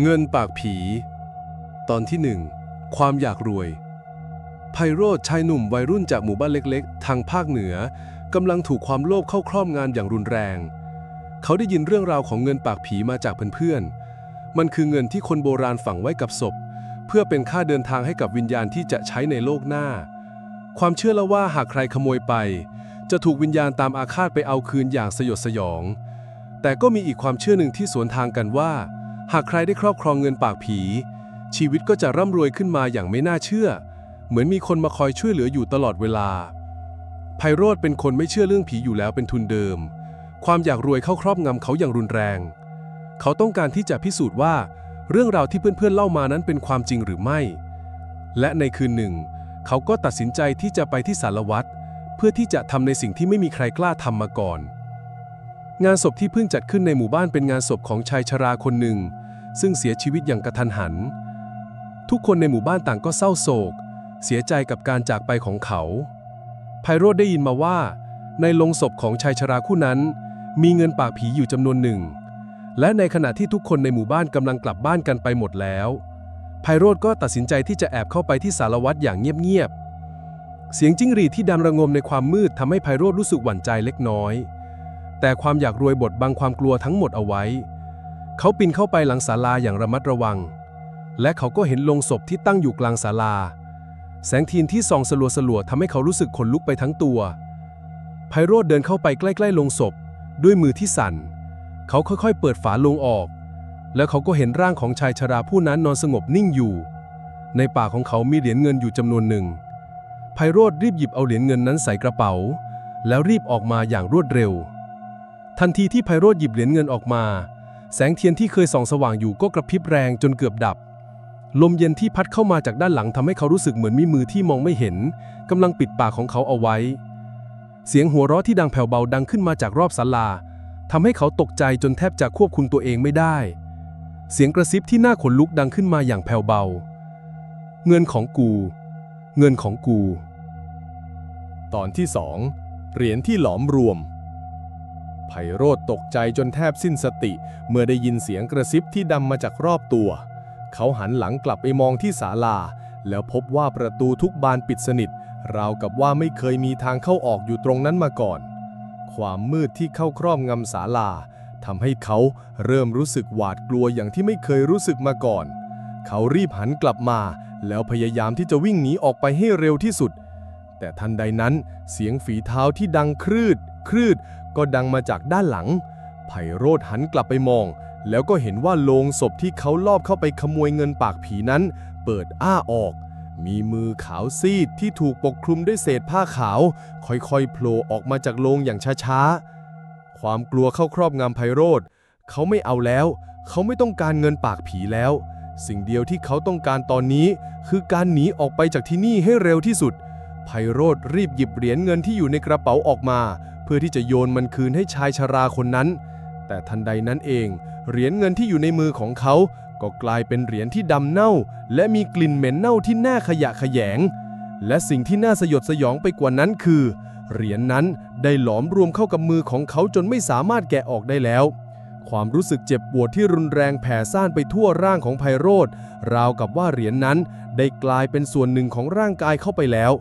เงินปากผี ตอนที่หนึ่งความอยากรวย ไพโรธชายหนุ่มวัยรุ่นจากหมู่บ้านเล็กๆ ทางภาคเหนือกำลังถูกความโลภเข้าครอบงานอย่างรุนแรง เขาได้ยินเรื่องราวของเงินปากผีมาจากเพื่อนๆ มันคือเงินที่คนโบราณฝังไว้กับศพ เพื่อเป็นค่าเดินทางให้กับวิญญาณที่จะใช้ในโลกหน้า ความเชื่อเล่าว่าหากใครขโมยไป จะถูกวิญญาณตามอาฆาตไปเอาคืนอย่างสยดสยอง แต่ก็มีอีกความเชื่อหนึ่งที่สวนทางกันว่า หากใครได้ครอบครองเงินปากผี ชีวิตก็จะร่ำรวยขึ้นมาอย่างไม่น่าเชื่อ เหมือนมีคนมาคอยช่วยเหลืออยู่ตลอดเวลา ไพโรธเป็นคนไม่เชื่อเรื่องผีอยู่แล้วเป็นทุนเดิม ความอยากรวยเข้าครอบงำเขาอย่างรุนแรง เขาต้องการที่จะพิสูจน์ว่า เรื่องราวที่เพื่อนๆเล่ามานั้นเป็นความจริงหรือไม่ และในคืนหนึ่ง เขาก็ตัดสินใจที่จะไปที่สารวัตรเพื่อที่จะทำในสิ่งที่ไม่มีใครกล้าทำมาก่อน งานศพที่เพิ่งจัดขึ้นในหมู่บ้านเป็นงานศพของชายชราคนหนึ่ง ซึ่งเสียชีวิตอย่างกระทันหัน ทุกคนในหมู่บ้านต่างก็เศร้าโศก เสียใจกับการจากไปของเขา ไพโรธได้ยินมาว่า ในโลงศพของชายชราคู่นั้น มีเงินปากผีอยู่จำนวนหนึ่ง และในขณะที่ทุกคนในหมู่บ้านกำลังกลับบ้านกันไปหมดแล้ว ไพโรธก็ตัดสินใจที่จะแอบเข้าไปที่สารวัตรอย่างเงียบๆเสียงจิ้งหรีดที่ดังระงมในความมืดทำให้ไพโรธรู้สึกหวั่นใจเล็กน้อย แต่ความอยากรวยบดบังความกลัวทั้งหมดเอาไว้ เขาปีนเข้าไปหลังศาลาอย่างระมัดระวัง และเขาก็เห็นโลงศพที่ตั้งอยู่กลางศาลา แสงเทียนที่ส่องสลัวสลัวๆทำให้เขารู้สึกขนลุกไปทั้งตัว ไพโรธเดินเข้าไปใกล้ๆโลงศพ ด้วยมือที่สั่น เขาค่อยๆ เปิดฝาโลงออก แล้วเขาก็เห็นร่างของชายชราผู้นั้นนอนสงบนิ่งอยู่ ในปากของเขามีเหรียญเงินอยู่จำนวนหนึ่ง ไพโรธรีบหยิบเอาเหรียญเงินนั้นใส่กระเป๋า แล้วรีบออกมาอย่างรวดเร็ว ทันทีที่ไพโรธหยิบเหรียญเงินออกมา แสงเทียนที่เคยส่องสว่างอยู่ก็กระพริบแรงจนเกือบดับ ลมเย็นที่พัดเข้ามาจากด้านหลังทำให้เขารู้สึกเหมือนมีมือที่มองไม่เห็นกำลังปิดปากของเขาเอาไว้ เสียงหัวเราะที่ดังแผ่วเบาดังขึ้นมาจากรอบศาลาทำให้เขาตกใจจนแทบจะควบคุมตัวเองไม่ได้ เสียงกระซิบที่หน่าขนลุกดังขึ้นมาอย่างแผ่วเบา เงินของกู เงินของกู ตอนที่สองเหรียญที่หลอมรวม ไพโรธตกใจจนแทบสิ้นสติ เมื่อได้ยินเสียงกระซิบที่ดังมาจากรอบตัว เขาหันหลังกลับไปมองที่ศาลา แล้วพบว่าประตูทุกบานปิดสนิท ราวกับว่าไม่เคยมีทางเข้าออกอยู่ตรงนั้นมาก่อน ความมืดที่เข้าครอบงำศาลาทำให้เขาเริ่มรู้สึกหวาดกลัวอย่างที่ไม่เคยรู้สึกมาก่อน เขารีบหันกลับมา แล้วพยายามที่จะวิ่งหนีออกไปให้เร็วที่สุด แต่ทันใดนั้นเสียงฝีเท้าที่ดังครืด ครืดก็ดังมาจากด้านหลัง ไพโรธหันกลับไปมอง แล้วก็เห็นว่าโลงศพที่เขาลอบเข้าไปขโมยเงินปากผีนั้น เปิดอ้าออก มีมือขาวซีดที่ถูกปกคลุมด้วยเศษผ้าขาว ค่อยๆโผล่ออกมาจากโลงอย่างช้าๆ ความกลัวเข้าครอบงำไพโรธเขาไม่เอาแล้ว เขาไม่ต้องการเงินปากผีแล้ว สิ่งเดียวที่เขาต้องการตอนนี้ คือการหนีออกไปจากที่นี่ให้เร็วที่สุดไพโรธรีบหยิบเหรียญเงินที่อยู่ในกระเป๋าออกมา เพื่อที่จะโยนมันคืนให้ชายชราคนนั้น แต่ทันใดนั้นเอง เหรียญเงินที่อยู่ในมือของเขา ก็กลายเป็นเหรียญที่ดำเน่า และมีกลิ่นเหม็นเน่าที่น่าขยะแขยง และสิ่งที่น่าสยดสยองไปกว่านั้นคือ เหรียญนั้นได้หลอมรวมเข้ากับมือของเขาจนไม่สามารถแกะออกได้แล้วความรู้สึกเจ็บปวดที่รุนแรงแผ่ซ่านไปทั่วร่างของไพโรธราวกับว่าเหรียญนั้นได้กลายเป็นส่วนหนึ่งของร่างกายเข้าไปแล้ว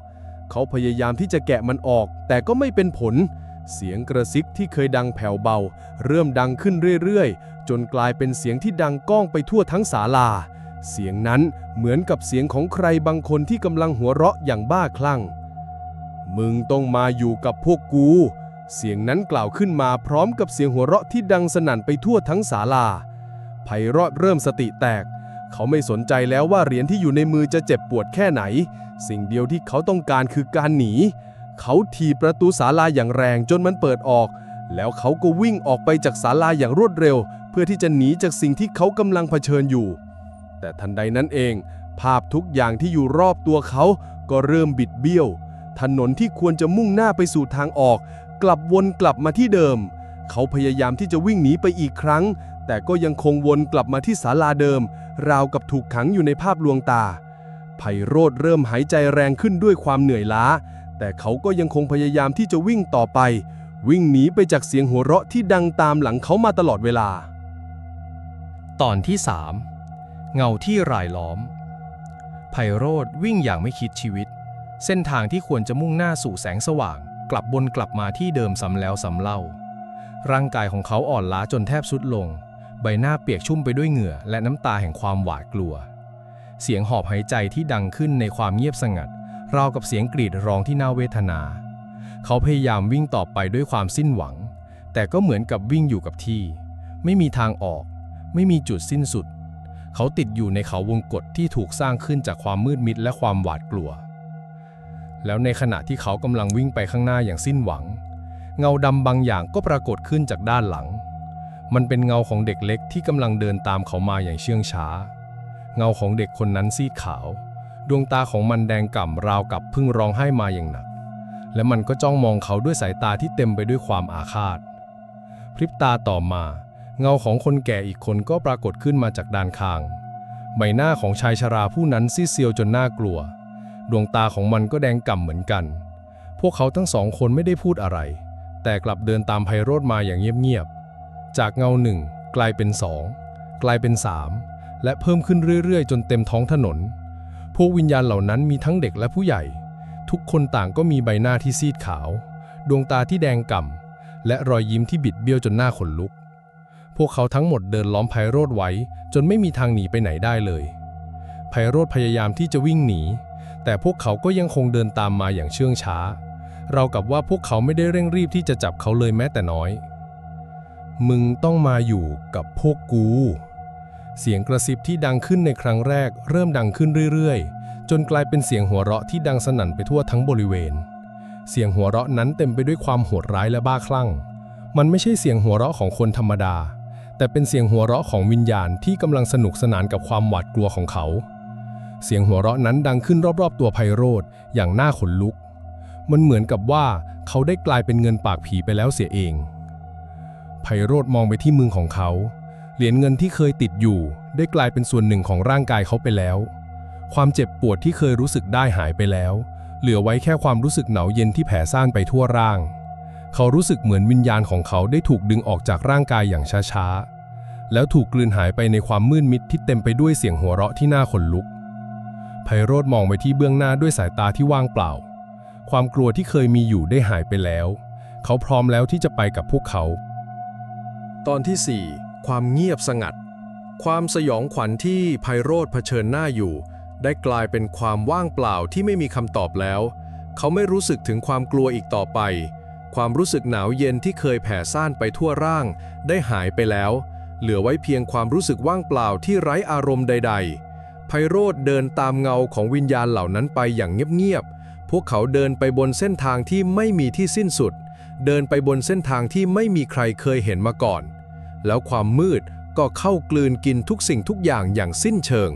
เขาพยายามที่จะแกะมันออก แต่ก็ไม่เป็นผล เสียงกระซิบที่เคยดังแผ่วเบา เริ่มดังขึ้นเรื่อยๆ จนกลายเป็นเสียงที่ดังก้องไปทั่วทั้งศาลา เสียงนั้นเหมือนกับเสียงของใครบางคนที่กำลังหัวเราะอย่างบ้าคลั่ง มึงต้องมาอยู่กับพวกกู เสียงนั้นกล่าวขึ้นมาพร้อมกับเสียงหัวเราะที่ดังสนั่นไปทั่วทั้งศาลาไพโรธเริ่มสติแตก เขาไม่สนใจแล้วว่าเหรียญที่อยู่ในมือจะเจ็บปวดแค่ไหน สิ่งเดียวที่เขาต้องการคือการหนี เขาถีบประตูศาลาอย่างแรงจนมันเปิดออก แล้วเขาก็วิ่งออกไปจากศาลาอย่างรวดเร็ว เพื่อที่จะหนีจากสิ่งที่เขากำลังเผชิญอยู่ แต่ทันใดนั้นเอง ภาพทุกอย่างที่อยู่รอบตัวเขาก็เริ่มบิดเบี้ยว ถนนที่ควรจะมุ่งหน้าไปสู่ทางออก กลับวนกลับมาที่เดิม เขาพยายามที่จะวิ่งหนีไปอีกครั้ง แต่ก็ยังคงวนกลับมาที่ศาลาเดิม ราวกับถูกขังอยู่ในภาพลวงตาไพโรธเริ่มหายใจแรงขึ้นด้วยความเหนื่อยล้า แต่เขาก็ยังคงพยายามที่จะวิ่งต่อไป วิ่งหนีไปจากเสียงหัวเราะที่ดังตามหลังเขามาตลอดเวลา ตอนที่ 3 เงาที่รายล้อม ไพโรธวิ่งอย่างไม่คิดชีวิต เส้นทางที่ควรจะมุ่งหน้าสู่แสงสว่าง กลับบนกลับมาที่เดิมซ้ำแล้วซ้ำเล่า ร่างกายของเขาอ่อนล้าจนแทบสุดลง ใบหน้าเปียกชุ่มไปด้วยเหงื่อและน้ำตาแห่งความหวาดกลัว เสียงหอบหายใจที่ดังขึ้นในความเงียบสงัด ราวกับเสียงกรีดร้องที่น่าเวทนา เขาพยายามวิ่งต่อไปด้วยความสิ้นหวัง แต่ก็เหมือนกับวิ่งอยู่กับที่ ไม่มีทางออก ไม่มีจุดสิ้นสุด เขาติดอยู่ในเขาวงกฏที่ถูกสร้างขึ้นจากความมืดมิดและความหวาดกลัว แล้วในขณะที่เขากำลังวิ่งไปข้างหน้าอย่างสิ้นหวัง เงาดำบางอย่างก็ปรากฏขึ้นจากด้านหลัง มันเป็นเงาของเด็กเล็กที่กำลังเดินตามเขามาอย่างเชื่องช้า เงาของเด็กคนนั้นซีดขาว ดวงตาของมันแดงก่ำราวกับพิ่งร้องไห้มาอย่างหนัก และมันก็จ้องมองเขาด้วยสายตาที่เต็มไปด้วยความอาฆาต พริบตาต่อมา เงาของคนแก่อีกคนก็ปรากฏขึ้นมาจากด้านข้าง ใบหน้าของชายชราผู้นั้นซีเซียวจนน่ากลัว ดวงตาของมันก็แดงก่ำเหมือนกัน พวกเขาทั้งสองคนไม่ได้พูดอะไร แต่กลับเดินตามไพโรธมาอย่างเงียบๆ จากเงาหนึ่งกลายเป็นสองกลายเป็นสามและเพิ่มขึ้นเรื่อยๆ จนเต็มท้องถนน วกวิญญาณเหล่านั้นมีทั้งเด็กและผู้ใหญ่ ทุกคนต่างก็มีใบหน้าที่ซีดขาว ดวงตาที่แดงก่ำ และรอยยิ้มที่บิดเบี้ยวจนหน้าขนลุก พวกเขาทั้งหมดเดินล้อมไพโรธไว้ จนไม่มีทางหนีไปไหนได้เลย ไพโรธพยายามที่จะวิ่งหนี แต่พวกเขาก็ยังคงเดินตามมาอย่างเชื่องช้า เรากับว่าพวกเขาไม่ได้เร่งรีบที่จะจับเขาเลยแม้แต่น้อย มึงต้องมาอยู่กับพวกกู เสียงกระซิบที่ดังขึ้นในครั้งแรกเริ่มดังขึ้นเรื่อยๆ จนกลายเป็นเสียงหัวเราะที่ดังสนั่นไปทั่วทั้งบริเวณ เสียงหัวเราะนั้นเต็มไปด้วยความโหดร้ายและบ้าคลั่ง มันไม่ใช่เสียงหัวเราะของคนธรรมดา แต่เป็นเสียงหัวเราะของวิญญาณที่กำลังสนุกสนานกับความหวาดกลัวของเขา เสียงหัวเราะนั้นดังขึ้นรอบๆ ตัวไพโรธอย่างน่าขนลุก มันเหมือนกับว่าเขาได้กลายเป็นเงินปากผีไปแล้วเสียเอง ไพโรธมองไปที่มือของเขา เหรียญเงินที่เคยติดอยู่ ได้กลายเป็นส่วนหนึ่งของร่างกายเขาไปแล้ว ความเจ็บปวดที่เคยรู้สึกได้หายไปแล้ว เหลือไว้แค่ความรู้สึกหนาวเย็นที่แผ่ซ่านไปทั่วร่าง เขารู้สึกเหมือนวิญญาณของเขาได้ถูกดึงออกจากร่างกายอย่างช้าๆ แล้วถูกกลืนหายไปในความมืดมิดที่เต็มไปด้วยเสียงหัวเราะที่น่าขนลุก ไพโรธมองไปที่เบื้องหน้าด้วยสายตาที่ว่างเปล่า ความกลัวที่เคยมีอยู่ได้หายไปแล้ว เขาพร้อมแล้วที่จะไปกับพวกเขา ตอนที่ 4 ความเงียบสงัด ความสยองขวัญที่ไพโรธเผชิญหน้าอยู่ ได้กลายเป็นความว่างเปล่าที่ไม่มีคำตอบแล้ว เขาไม่รู้สึกถึงความกลัวอีกต่อไป ความรู้สึกหนาวเย็นที่เคยแผ่ซ่านไปทั่วร่าง ได้หายไปแล้ว เหลือไว้เพียงความรู้สึกว่างเปล่าที่ไร้อารมณ์ใด ๆ ไพโรธเดินตามเงาของวิญญาณเหล่านั้นไปอย่างเงียบๆ พวกเขาเดินไปบนเส้นทางที่ไม่มีที่สิ้นสุด เดินไปบนเส้นทางที่ไม่มีใครเคยเห็นมาก่อน แล้วความมืดก็เข้ากลืนกินทุกสิ่งทุกอย่างอย่างสิ้นเชิง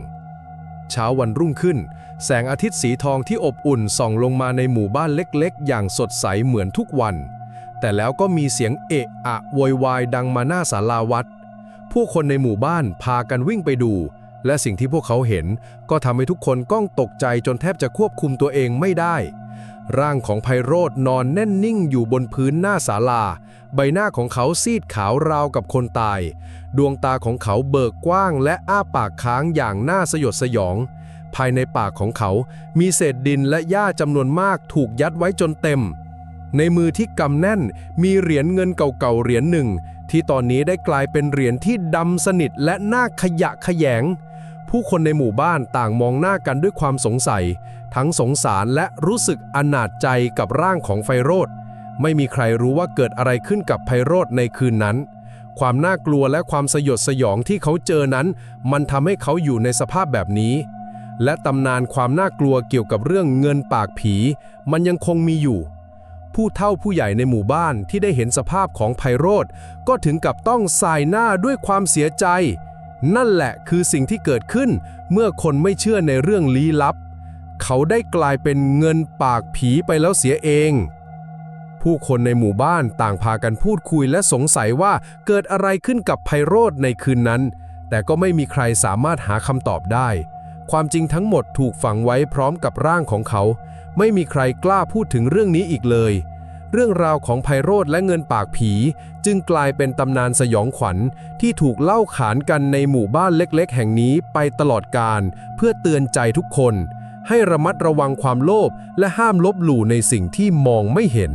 เช้าวันรุ่งขึ้น แสงอาทิตย์สีทองที่อบอุ่นส่องลงมาในหมู่บ้านเล็กๆ อย่างสดใสเหมือนทุกวัน แต่แล้วก็มีเสียงเอะอะโวยวายดังมาหน้าศาลาวัด ผู้คนในหมู่บ้านพากันวิ่งไปดู และสิ่งที่พวกเขาเห็น ก็ทำให้ทุกคนก้องตกใจจนแทบจะควบคุมตัวเองไม่ได้ ร่างของไพโรธนอนแน่นนิ่งอยู่บนพื้นหน้าศาลา ใบหน้าของเขาซีดขาวราวกับคนตาย ดวงตาของเขาเบิกกว้างและอ้าปากค้างอย่างน่าสยดสยอง ภายในปากของเขามีเศษดินและหญ้าจำนวนมากถูกยัดไว้จนเต็ม ในมือที่กำแน่นมีเหรียญเงินเก่าๆเหรียญหนึ่ง ที่ตอนนี้ได้กลายเป็นเหรียญที่ดำสนิทและน่าขยะขยง ผู้คนในหมู่บ้านต่างมองหน้ากันด้วยความสงสัย ทั้งสงสารและรู้สึกอนาจใจกับร่างของไฟโรธไม่มีใครรู้ว่าเกิดอะไรขึ้นกับไพโรธในคืนนั้น ความน่ากลัวและความสยดสยองที่เขาเจอนั้น มันทำให้เขาอยู่ในสภาพแบบนี้ และตำนานความน่ากลัวเกี่ยวกับเรื่องเงินปากผี มันยังคงมีอยู่ ผู้เฒ่าผู้ใหญ่ในหมู่บ้านที่ได้เห็นสภาพของไพโรธก็ถึงกับต้องสายหน้าด้วยความเสียใจ นั่นแหละคือสิ่งที่เกิดขึ้น เมื่อคนไม่เชื่อในเรื่องลี้ลับ เขาได้กลายเป็นเงินปากผีไปแล้วเสียเอง ผู้คนในหมู่บ้านต่างพากันพูดคุยและสงสัยว่าเกิดอะไรขึ้นกับไพโรธในคืนนั้น แต่ก็ไม่มีใครสามารถหาคำตอบได้ ความจริงทั้งหมดถูกฝังไว้พร้อมกับร่างของเขา ไม่มีใครกล้าพูดถึงเรื่องนี้อีกเลยเรื่องราวของไพโรธและเงินปากผี จึงกลายเป็นตำนานสยองขวัญที่ถูกเล่าขานกันในหมู่บ้านเล็กๆ แห่งนี้ไปตลอดกาลเพื่อเตือนใจทุกคน ให้ระมัดระวังความโลภและห้ามลบหลู่ในสิ่งที่มองไม่เห็น